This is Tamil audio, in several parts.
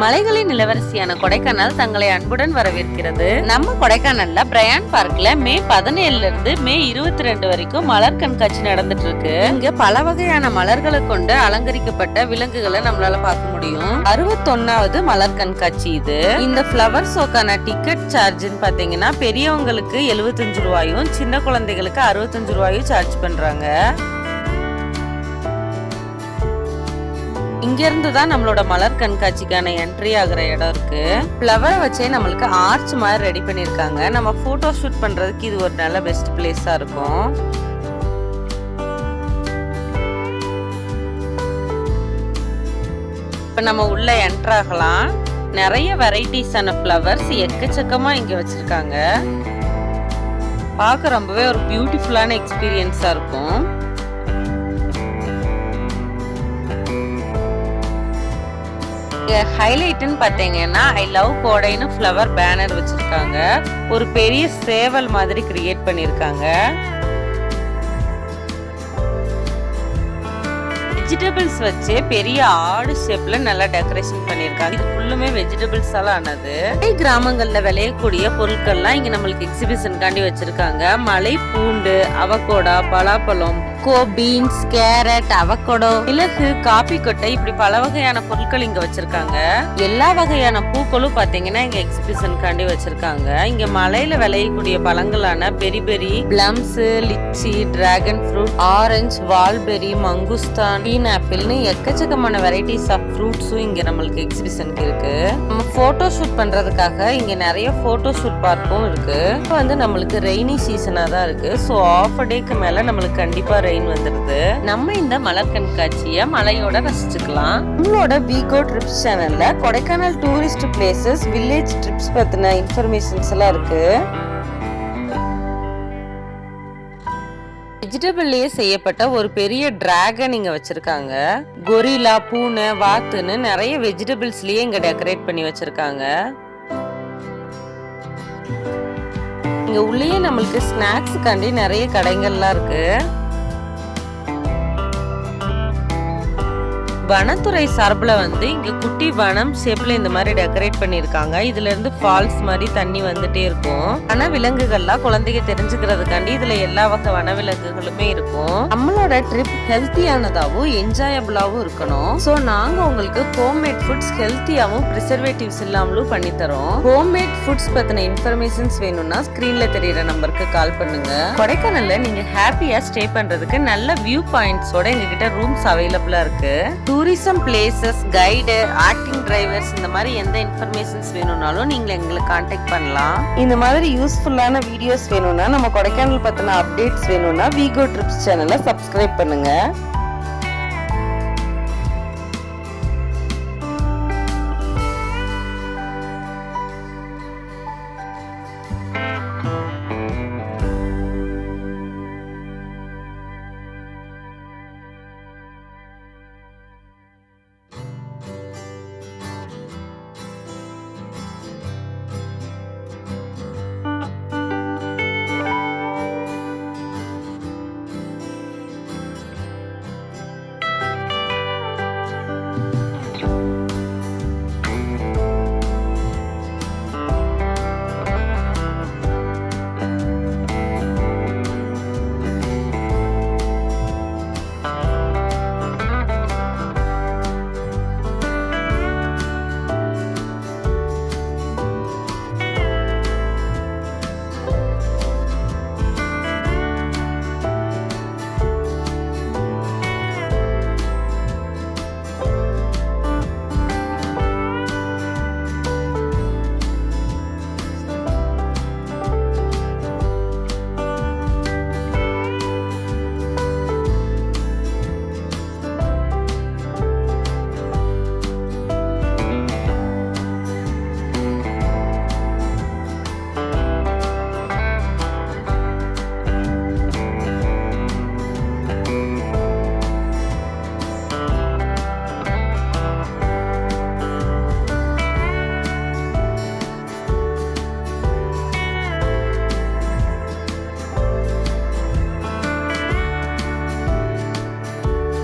மலைகளின் இளவரசியான கொடைக்கானல் தங்களை அன்புடன் வரவேற்கிறது. நம்ம கொடைக்கானல்ல பிரயான் பார்க்ல மே பதினேழுல இருந்து மே இருபத்தி ரெண்டு வரைக்கும் மலர் கண்காட்சி நடந்துட்டு இருக்கு இங்க பல வகையான மலர்களை கொண்டு அலங்கரிக்கப்பட்ட விலங்குகளை நம்மளால பார்க்க முடியும். அறுபத்தொன்னாவது மலர் கண்காட்சி இது. இந்த ஃப்ளவர் ஷோக்கான டிக்கெட் சார்ஜ்னு பாத்தீங்கன்னா பெரியவங்களுக்கு எழுபத்தஞ்சு ரூபாயும் சின்ன குழந்தைகளுக்கு அறுபத்தஞ்சு ரூபாயும் சார்ஜ் பண்றாங்க. இங்க இருந்து தான் நம்மளோட மலர் கண்காட்சிக்கான என்ட்ரி ஆகிற இடம் இருக்கு. ஃப்ளவரை வச்சே நம்மளுக்கு ஆர்ச் மாதிரி ரெடி பண்ணிருக்காங்க நம்ம போட்டோ ஷூட் பண்றதுக்கு இது ஒரு நல்ல பெஸ்ட் பிளேஸா இருக்கும். இப்ப நம்ம உள்ள என்டர் ஆகலாம். நிறைய வெரைட்டிஸான ஃப்ளவர்ஸ் எக்கச்சக்கமா இங்க வச்சிருக்காங்க. பார்க்க ரொம்பவே ஒரு பியூட்டிஃபுல்லான எக்ஸ்பீரியன்ஸா இருக்கும். ஹைலைட்னு பார்த்தீங்கன்னா ஐ லவ் கோடைன்னு ஃப்ளவர் பேனர் வச்சிருக்காங்க. ஒரு பெரிய சேவல் மாதிரி கிரியேட் பண்ணியிருக்காங்க வெஜிடபிள்ஸ் வச்சு பெரிய ஆடு ஷேப்ல நல்லா டெக்கரேஷன் பண்ணியிருக்காங்க இது ஃபுல்லுமே வெஜிடபிள்ஸால ஆனது. மலை கிராமங்கள்ல விளையக்கூடிய பொருட்கள்லாம் இங்க நம்மளுக்கு எக்ஸிபிஷனுக்காண்டி வச்சிருக்காங்க. மலை பூண்டு அவகோடா பலாப்பழம் கோ பீன்ஸ் கேரட் அவக்கடோ மிளகு காபி கொட்டை இப்படி பல வகையான பொருட்கள் இங்க வச்சிருக்காங்க. எல்லா வகையான பூக்களும் பாத்தீங்கன்னா இங்க எக்ஸிபிஷனுக்காண்டி வச்சிருக்காங்க. இங்க மலையில விளையக்கூடிய பழங்களான berry berry plums lychee dragon fruit orange வால்பெரி மங்குஸ்தான் bean ஆப்பிள்னு எக்கச்சக்கமான வெரைட்டிஸ் ஆஃப் ஃப்ரூட்ஸும் இங்க நம்மளுக்கு எக்ஸிபிஷனுக்கு இருக்கு. நம்ம போட்டோ ஷூட் பண்றதுக்காக இங்க நிறைய போட்டோ ஷூட் பார்க்கும் இருக்கு. இப்போ வந்து நம்மளுக்கு ரெய்னி சீசனா தான் இருக்கு. ஸோ ஆஃப் டேக்கு மேல நம்மளுக்கு கண்டிப்பா ரெயின் வந்துருது. நம்ம இந்த மலர் கண்காட்சியை மலையோட ரசிச்சுக்கலாம். நம்மளோட பீகோ ட்ரிப்ஸ் சேனல்ல Kodaikanal tourist places village trips பத்தின இன்ஃபர்மேஷன்ஸ் எல்லாம் இருக்கு. வெஜிடபிள்லயே செய்யப்பட்ட ஒரு பெரிய டிராகன் இங்க வச்சிருக்காங்க. கொரிலா பூனை வாத்துன்னு நிறைய வெஜிடபிள்ஸ்லயே இங்க டெக்கரேட் பண்ணி வச்சிருக்காங்க. இங்க உள்ளேயே நம்மளுக்கு ஸ்நாக்ஸுக்காண்டி நிறைய கடைகள்லாம் இருக்கு. வனத்துறை சார்பில் வந்து இங்கே குட்டி வனம் ஷேப்பில் இந்த மாதிரி டெக்கரேட் பண்ணியிருக்காங்க. இதுலேருந்து ஃபால்ஸ் மாதிரி தண்ணி வந்துட்டே இருக்கும். வன விலங்குகள்லாம் குழந்தைங்க தெரிஞ்சுக்கிறதுக்காண்டி இதில் எல்லா வகை வனவிலங்குகளுமே இருக்கும். நம்மளோட ட்ரிப் ஹெல்த்தியானதாகவும் என்ஜாயபிளாகவும் இருக்கணும். ஸோ நாங்கள் உங்களுக்கு ஹோம்மேட் ஃபுட்ஸ் ஹெல்த்தியாகவும் ப்ரிசர்வேட்டிவ்ஸ் இல்லாமலும் பண்ணித்தரோம். ஹோம்மேட் ஃபுட்ஸ் பற்றின இன்ஃபர்மேஷன்ஸ் வேணும்னா ஸ்க்ரீனில் தெரியற நம்பருக்கு கால் பண்ணுங்க. கொடைக்கானலில் நீங்கள் ஹாப்பியாக ஸ்டே பண்ணுறதுக்கு நல்ல வியூ பாயிண்ட்ஸோட எங்ககிட்ட ரூம்ஸ் அவைலபிளாக இருக்குது tourism places guide acting drivers இந்த மாதிரி எந்த இன்ஃபர்மேஷன்ஸ் வேணும்னாலும் நீங்கள் எங்களை காண்டாக்ட் பண்ணலாம். இந்த மாதிரி யூஸ்ஃபுல்லான வீடியோஸ் வேணும்னா நம்ம கொடைக்கானல் பற்றின அப்டேட்ஸ் வேணும்னா வீகோ ட்ரிப்ஸ் சேனலை சப்ஸ்கிரைப் பண்ணுங்கள்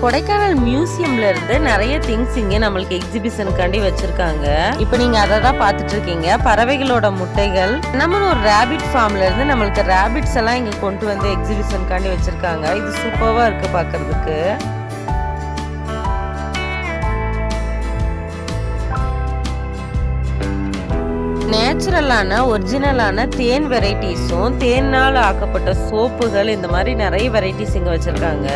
கொடைக்கானல் மியூசியம்ல இருந்து நிறைய திங்ஸ் இங்க நம்மளுக்கு எக்ஸிபிஷனுக்காண்டி வச்சிருக்காங்க. இப்போ நீங்க அதை தான் பார்த்துட்டு இருக்கீங்க பறவைகளோட முட்டைகள். நம்ம ஒரு ரேபிட் ஃபார்ம்ல இருந்து நம்மளுக்கு ரேபிட்ஸ் எல்லாம் இங்க கொண்டு வந்து எக்ஸிபிஷனுக்காண்டி வச்சிருக்காங்க. இது சூப்பர்வா இருக்கு பாக்குறதுக்கு நேச்சுரலான ஒரிஜினலான தேன் வெரைட்டிஸும் தேனால் ஆக்கப்பட்ட சோப்புகள் இந்த மாதிரி நிறைய வெரைட்டிஸ் இங்கே வச்சுருக்காங்க.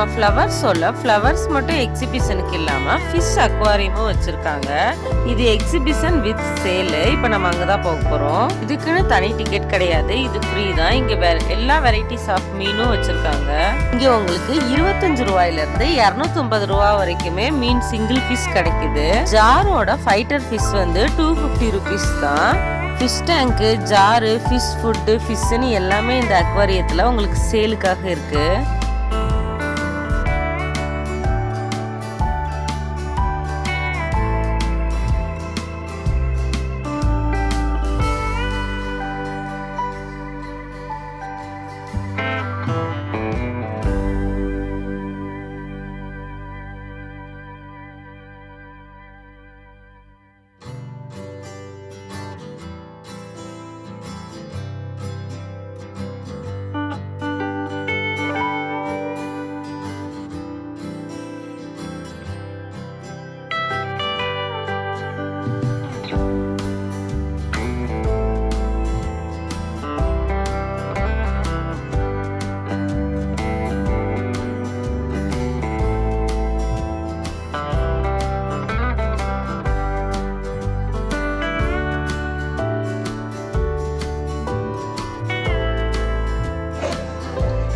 நம்ம ஃப்ளவர்ஸ் சொல்ல ஃப்ளவர்ஸ் மட்டும் எக்ஸிபிஷனுக்கு இல்லாம ஃபிஷ் அக்வாரியமும் வச்சிருக்காங்க. இது எக்ஸிபிஷன் வித் சேல் இப்போ நம்ம அங்கே தான் போக போறோம். இதுக்குன்னு தனி டிக்கெட் கிடையாது. இது ஃப்ரீ தான். இங்க வேற எல்லா வெரைட்டிஸ் ஆஃப் மீனும் வச்சிருக்காங்க. இங்க உங்களுக்கு இருபத்தஞ்சு ரூபாயில இருந்து ரூபா வரைக்குமே மீன் சிங்கிள் ஃபிஷ் கிடைக்குது. ஜாரோட ஃபைட்டர் ஃபிஷ் வந்து டூ ஃபிஃப்டி ருபீஸ் தான். Fish tank jar fish food ஃபிஷ்ஷுன்னு எல்லாமே இந்த அக்வாரியத்தில் உங்களுக்கு சேலுக்காக இருக்குது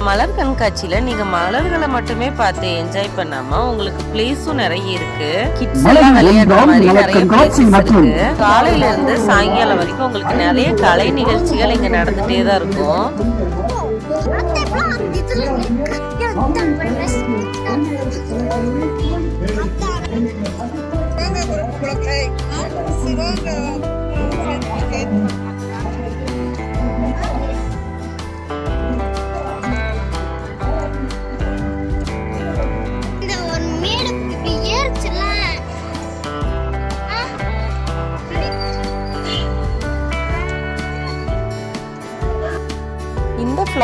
மலர் கண்காட்சியில நீங்க மலர்களை மட்டுமே பார்த்து என்ஜாய் பண்ணாம உங்களுக்கு பிளேஸும் நிறைய இருக்கு கிட்ஸ் விளையாடுற மாதிரி நிறைய places இருக்கு காலையில இருந்து சாயங்காலம் வரைக்கும் உங்களுக்கு நிறைய கலை நிகழ்ச்சிகள் இங்க நடந்துட்டே தான் இருக்கும் இந்த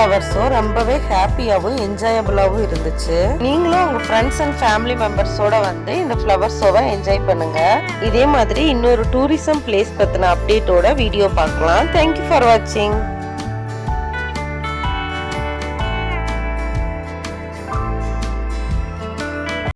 ஃப்ளவர்ஸும் ரொம்பவே ஹாப்பியாகவும் என்ஜாயபிளாகவும் இருந்துச்சு. நீங்களும் உங்கள் ஃப்ரெண்ட்ஸ் அண்ட் ஃபேமிலி மெம்பர்ஸோட வந்து இந்த ஃப்ளவர் ஷோவை என்ஜாய் பண்ணுங்க. இதே மாதிரி இன்னொரு டூரிசம் பிளேஸ் பற்றின அப்டேட்டோட வீடியோ பார்க்கலாம். தேங்க்யூ ஃபார் வாட்சிங்